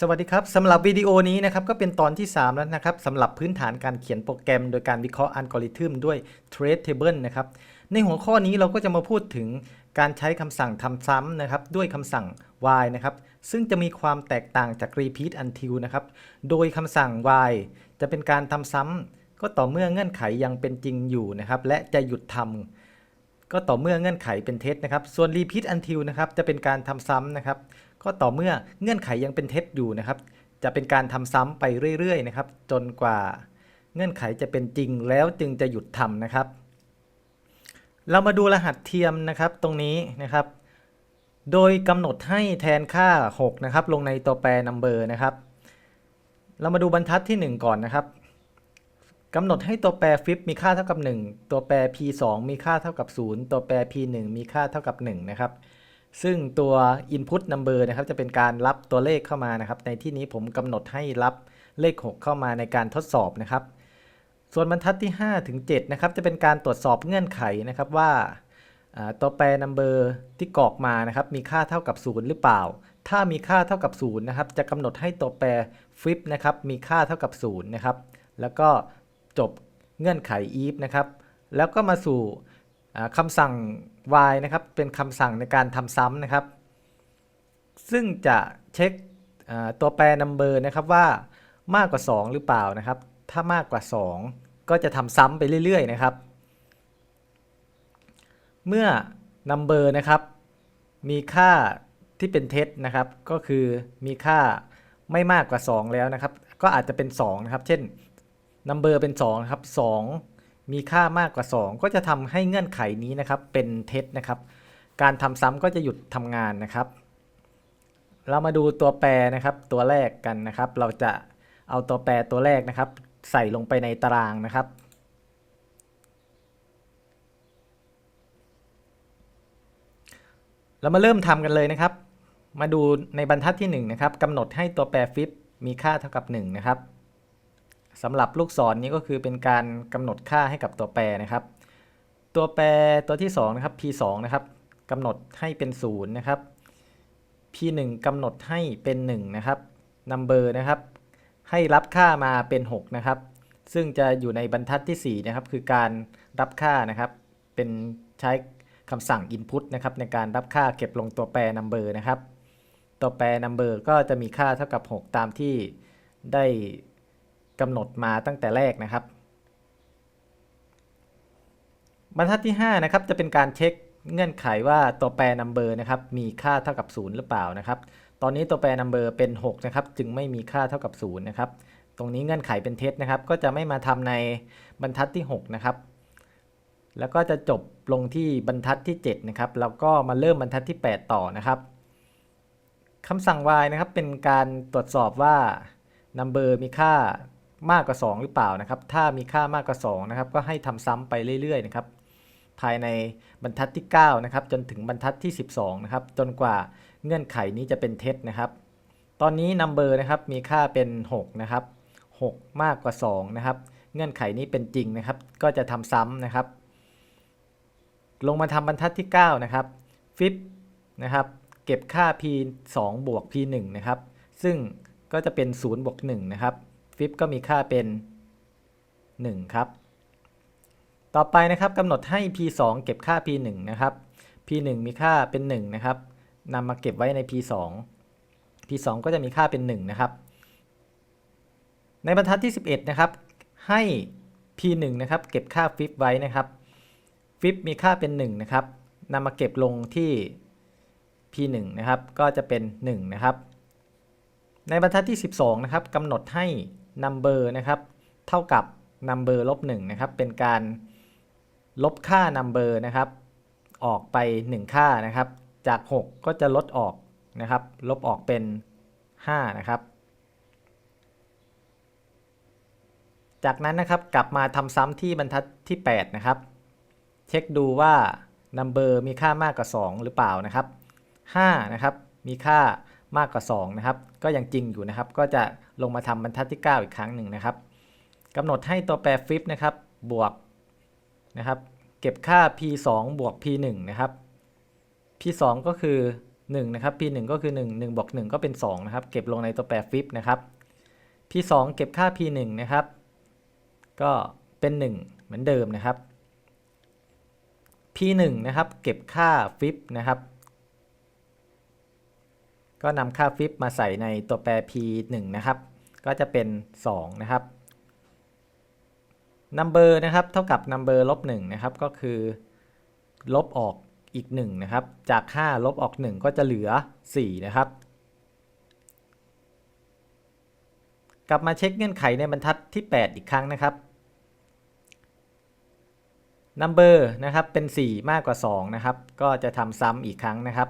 สวัสดีครับสำหรับวิดีโอนี้นะครับก็เป็นตอนที่ 3 แล้วนะครับสำหรับพื้นฐานการเขียนโปรแกรม โดยการวิเคราะห์อัลกอริทึมด้วย trace table นะครับในหัวข้อนี้เราก็จะมาพูดถึงการใช้คำสั่งทำซ้ำนะครับด้วยคำสั่ง while นะครับซึ่งจะมีความแตกต่างจาก repeat until นะครับโดยคำสั่ง while จะเป็นการทำซ้ำก็ต่อเมื่อเงื่อนไขยังเป็นจริงอยู่นะครับและจะหยุดทำก็ต่อเมื่อเงื่อนไขเป็นเท็จนะครับส่วน repeat until นะครับจะเป็นการทำซ้ำนะครับ ก็ต่อเมื่อเงื่อนไขยังเป็นเท็จอยู่นะครับ จะเป็นการทำซ้ำไปเรื่อยๆนะครับ จนกว่าเงื่อนไขจะเป็นจริงแล้วจึงจะหยุดทำนะครับ เรามาดูรหัสเทียมนะครับตรงนี้นะครับ โดยกำหนดให้แทนค่า 6 นะครับ ลงในตัวแปร number นะครับ เรามาดูบรรทัดที่ 1 ก่อนนะครับกำหนดให้ตัวแปร flip มีค่าเท่ากับ 1 ตัวแปร p 2มีค่าเท่ากับ 0 ตัวแปร p 1มีค่าเท่ากับ 1 นะครับ ซึ่งตัว input number นะครับจะเป็นการรับตัวเลขเข้ามานะครับ ในที่นี้ผมกำหนดให้รับเลข 6 เข้ามาในการทดสอบนะครับ ส่วนบรรทัดที่ 5 ถึง 7 นะครับ จะเป็นการตรวจสอบเงื่อนไขนะครับว่าตัวแปร number ที่กรอกมานะครับ มีค่าเท่ากับ 0 หรือเปล่า ถ้ามีค่าเท่ากับ 0 นะครับ จะกำหนดให้ตัวแปร flip นะครับ มีค่าเท่ากับ 0 นะครับ แล้วก็จบเงื่อนไข if นะครับ แล้วก็มาสู่คำสั่ง while นะครับ เป็นคำสั่งในการทำซ้ำนะครับ ซึ่งจะเช็คตัวแปร number นะครับว่ามากกว่า 2 หรือเปล่านะครับ ถ้ามากกว่า 2 ก็จะทำซ้ำไปเรื่อย ๆ นะครับ เมื่อ number นะครับ มีค่าที่เป็นเท็จนะครับ ก็คือมีค่าไม่มากกว่า 2 แล้วนะครับ ก็อาจจะเป็น2นะครับ เช่น number เป็น2นะครับ2 มีค่ามากกว่า 2 ก็จะทำให้เงื่อนไขนี้นะครับเป็นเท็จนะครับ การทำซ้ำก็จะหยุดทำงานนะครับ เรามาดูตัวแปรนะครับตัวแรกกันนะครับ เราจะเอาตัวแปรตัวแรกนะครับ ใส่ลงไปในตารางนะครับเรามาเริ่มทำกันเลยนะครับ มาดูในบรรทัดที่1นะครับกำหนดให้ตัวแปร flip มีค่าเท่ากับ1นะครับ สำหรับลูกศรนี้ก็คือเป็นการกำหนดค่าให้กับตัวแปรนะครับ ตัวแปรตัวที่2นะครับ p 2 นะครับกำหนดให้เป็น0นะครับ p 1 กำหนดให้เป็น1นะครับ number นะครับ ให้รับค่ามาเป็น6นะครับ ซึ่งจะอยู่ในบรรทัดที่4นะครับ คือการรับค่านะครับ เป็นใช้คำสั่ง input นะครับ ในการรับค่าเก็บลงตัวแปร number นะครับ ตัวแปร number ก็จะมีค่าเท่ากับ 6 ตามที่ได้ กำหนดมาตั้งแต่แรกนะครับ บรรทัดที่ 5 นะครับ จะเป็นการเช็คเงื่อนไขว่าตัวแปร number นะครับ มีค่าเท่ากับ 0 หรือเปล่านะครับ ตอนนี้ตัวแปร number เป็น 6 นะครับ จึงไม่มีค่าเท่ากับ 0 นะครับ ตรงนี้เงื่อนไขเป็นเท็จนะครับ ก็จะไม่มาทำในบรรทัดที่ 6 นะครับ แล้วก็จะจบลงที่บรรทัดที่ 7 นะครับ แล้วก็มาเริ่มบรรทัดที่ 8 ต่อนะครับคำสั่ง while นะครับ เป็นการตรวจสอบว่า number มีค่า มากกว่า 2 หรือเปล่านะครับ ถ้ามีค่ามากกว่า2นะครับ ก็ให้ทำซ้ำไปเรื่อยๆนะครับ ภายในบรรทัดที่9นะครับ จนถึงบรรทัดที่ 12นะครับ จนกว่าเงื่อนไขนี้จะเป็นเท็จนะครับ ตอนนี้ number นะครับ มีค่าเป็น 6 นะครับ 6 มากกว่า 2 นะครับ เงื่อนไขนี้เป็นจริงนะครับ ก็จะทำซ้ำนะครับ ลงมาทำบรรทัดที่ 9 นะครับ flip นะครับ เก็บค่า p 2บวก p 1นะครับ ซึ่งก็จะเป็น 0 บวก 1 นะครับ flip ก็มีค่าเป็น 1 ครับ ต่อไปนะครับกำหนดให้ p 2เก็บค่า p 1นะครับ p 1มีค่าเป็น 1 นะครับนำมาเก็บไว้ใน p 2 p 2ก็จะมีค่าเป็น 1 นะครับ ในบรรทัดที่ 11 นะครับ ให้ p 1นะครับ เก็บค่า flip ไว้นะครับ flip มีค่าเป็น 1 นะครับนำมาเก็บลงที่ p 1นะครับ ก็จะเป็น 1 นะครับ ในบรรทัดที่ 12 นะครับกำหนดให้ number นะครับ เท่ากับ number ลบ1นะครับ เป็นการลบค่า number นะครับ ออกไป 1 ค่านะครับ จาก 6 ก็จะลดออกนะครับ ลบออกเป็น 5 นะครับ จากนั้นนะครับกลับมาทำซ้ำที่บรรทัดที่ 8 นะครับ เช็คดูว่า number มีค่ามากกว่า 2 หรือเปล่านะครับ 5 นะครับ มีค่า มากกว่า2นะครับก็ยังจริงอยู่นะครับ ก็จะลงมาทำบรรทัดที่ 9 อีกครั้งหนึ่งนะครับกำหนดให้ตัวแปร flip นะครับบวกนะครับเก็บค่า p 2บวก p 1นะครับ p 2ก็คือ1นะครับ p 1ก็คือ 1 1บวก1ก็เป็น2นะครับเก็บลงในตัวแปร flip นะครับ p 2เก็บค่า p 1นะครับก็เป็น 1 เหมือนเดิมนะครับ p 1นะครับเก็บค่า flip นะครับ ก็นำค่า flip มาใส่ในตัวแปร p 1นะครับ ก็จะเป็น 2 นะครับ number นะครับ เท่ากับ number ลบ1นะครับ ก็คือ ลบออกอีก 1 นะครับ จาก 5 ลบออก 1 ก็จะเหลือ 4 นะครับ กลับมาเช็คเงื่อนไขในบรรทัดที่ 8 อีกครั้งนะครับ number นะครับ เป็น 4 มากกว่า 2 นะครับ ก็จะทำซ้ำอีกครั้งนะครับ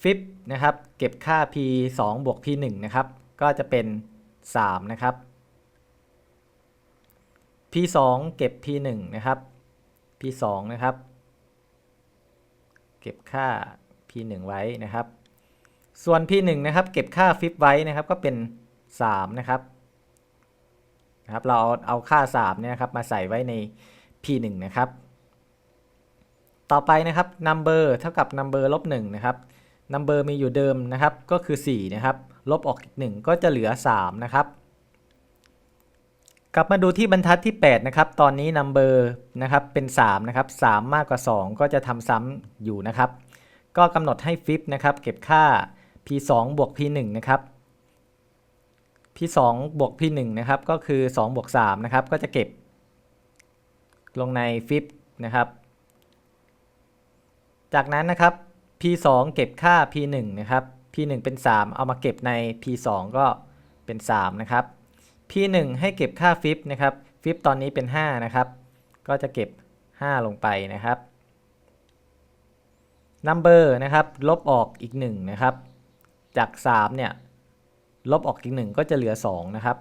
flip นะครับเก็บค่า p 2บวก p 1นะครับก็จะเป็น 3 นะครับ p 2เก็บ p 1นะครับ p 2นะครับ เก็บค่า p 1ไว้นะครับ ส่วน p 1นะครับเก็บค่า flip ไว้นะครับก็เป็น 3 นะครับนะครับเราเอาเอาค่า 3 เนี่ยครับมาใส่ไว้ใน p 1นะครับ ต่อไปนะครับ number เท่ากับ number ลบ1นะครับ number มีอยู่เดิมนะครับ ก็คือ 4 นะครับ ลบออกอีก 1 ก็จะเหลือ 3 นะครับ กลับมาดูที่บรรทัดที่ 8 นะครับ ตอนนี้ number นะครับ เป็น 3 นะครับ 3 มากกว่า 2 ก็จะทำซ้ำอยู่นะครับ ก็กำหนดให้ flip นะครับ เก็บค่า p 2บวก p 1นะครับ p 2บวก p 1นะครับ ก็คือ2บวก3นะครับ ก็จะเก็บ ลงใน flip นะครับ จากนั้นนะครับ p 2 เก็บค่า p 1 นะครับ p 1 เป็น 3 เอามาเก็บใน p 2 ก็เป็น 3 นะครับ p 1 ให้เก็บค่า flip นะครับ flip ตอนนี้เป็น 5 นะครับ ก็จะเก็บ 5 ลงไปนะครับ number นะครับ ลบออกอีก 1 นะครับ จาก 3 เนี่ย ลบออกอีก 1 ก็จะเหลือ 2 นะครับ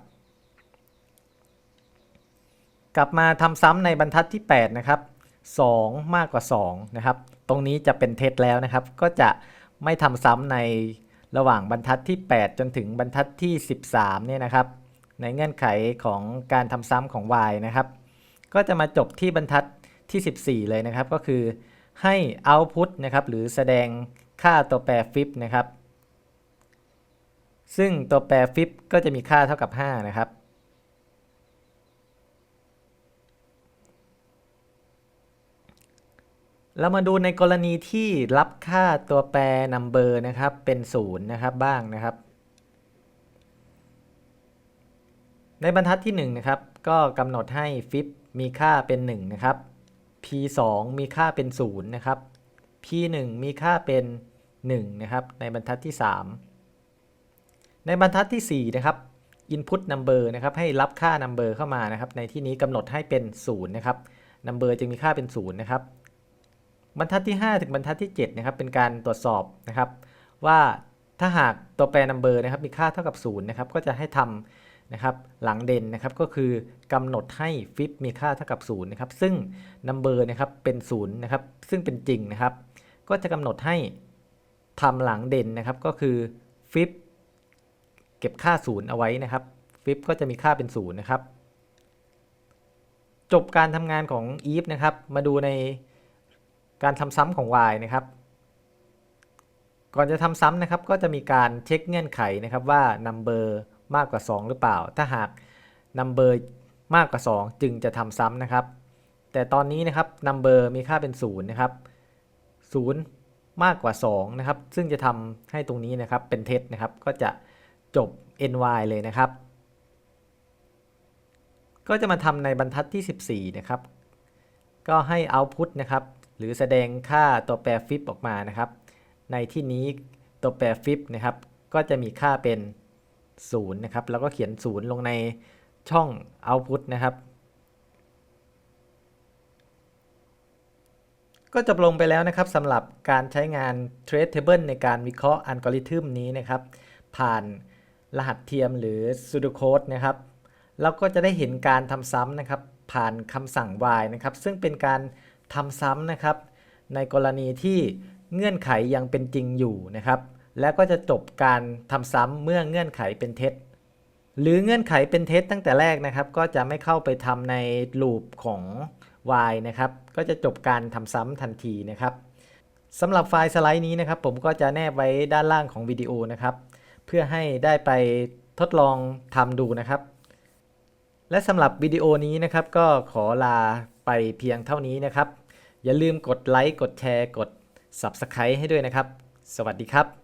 กลับมาทำซ้ำในบรรทัดที่ 8 นะครับ 2 มากกว่า 2 นะครับ ตรงนี้จะเป็นเท็จแล้วนะครับ ก็จะไม่ทำซ้ำในระหว่างบรรทัดที่ 8 จนถึงบรรทัดที่ 13เนี่ยนะครับ ในเงื่อนไขของการทำซ้ำของ y นะครับ ก็จะมาจบที่บรรทัดที่ 14 เลยนะครับ ก็คือให้ output นะครับ หรือแสดงค่าตัวแปร flip นะครับ ซึ่งตัวแปร flip ก็จะมีค่าเท่ากับ 5 นะครับ เรามาดูในกรณีที่รับค่าตัวแปร number นะครับ เป็น0นะครับบ้างนะครับ ในบรรทัดที่1นะครับ ก็กำหนดให้ flip มีค่าเป็น1นะครับ p 2มีค่าเป็น0นะครับ p 1มีค่าเป็น1นะครับ ในบรรทัดที่ 3 ในบรรทัดที่4นะครับ input number นะครับ ให้รับค่า number เข้ามานะครับ ในที่นี้กำหนดให้เป็น0นะครับ number จึงมีค่าเป็น0นะครับ บรรทัดที่ 5 ถึงบรรทัดที่ 7 นะครับ เป็นการตรวจสอบนะครับ ว่าถ้าหากตัวแปร number นะครับมีค่าเท่ากับ0นะครับก็จะให้ทำนะครับหลังเด่นนะครับก็คือกำหนดให้ flip มีค่าเท่ากับ0นะครับซึ่ง number นะครับเป็น0นะครับซึ่งเป็นจริงนะครับ ก็จะกำหนดให้ทำหลังเด่นนะครับก็คือ flip เก็บค่า0เอาไว้นะครับ flip ก็จะมีค่าเป็น0นะครับจบการทำงานของ if นะครับ มาดูใน การทำซ้ำของ y นะครับ ก่อนจะทำซ้ำนะครับ ก็จะมีการเช็คเงื่อนไขนะครับว่า number มากกว่า 2 หรือเปล่า ถ้าหาก number มากกว่า 2 จึงจะทำซ้ำนะครับ แต่ตอนนี้นะครับ number มีค่าเป็น 0 นะครับ 0 มากกว่า 2 นะครับ ซึ่งจะทำให้ตรงนี้นะครับเป็นเท็จนะครับ ก็จะจบ ny เลยนะครับ ก็จะมาทำในบรรทัดที่ 14 นะครับ ก็ให้ output นะครับ หรือแสดงค่าตัวแปร flip ออกมานะครับ ในที่นี้ตัวแปร flip นะครับ ก็จะมีค่าเป็น0นะครับ แล้วก็เขียน 0 ลงในช่อง output นะครับ ก็จบลงไปแล้วนะครับสำหรับการใช้งาน Trace Table ในการวิเคราะห์อัลกอริทึมนี้นะครับ ผ่านรหัสเทียมหรือ pseudocode นะครับเราก็จะได้เห็นการทำซ้ำนะครับ ผ่านคำสั่ง y นะครับ ซึ่งเป็นการ ทำซ้ำนะครับ ในกรณีที่เงื่อนไขยังเป็นจริงอยู่นะครับ และก็จะจบการทำซ้ำเมื่อเงื่อนไขเป็นเท็จ หรือเงื่อนไขเป็นเท็จตั้งแต่แรกนะครับ ก็จะไม่เข้าไปทำในลูปของ y นะครับ ก็จะจบการทำซ้ำทันทีนะครับสำหรับไฟล์สไลด์นี้นะครับ ผมก็จะแนบไว้ด้านล่างของวิดีโอนะครับ เพื่อให้ได้ไปทดลองทำดูนะครับ และสำหรับวิดีโอนี้นะครับ ก็ขอลาไปเพียงเท่านี้นะครับ อย่าลืมกดไลค์กดแชร์กด Subscribe ให้ด้วยนะครับ สวัสดีครับ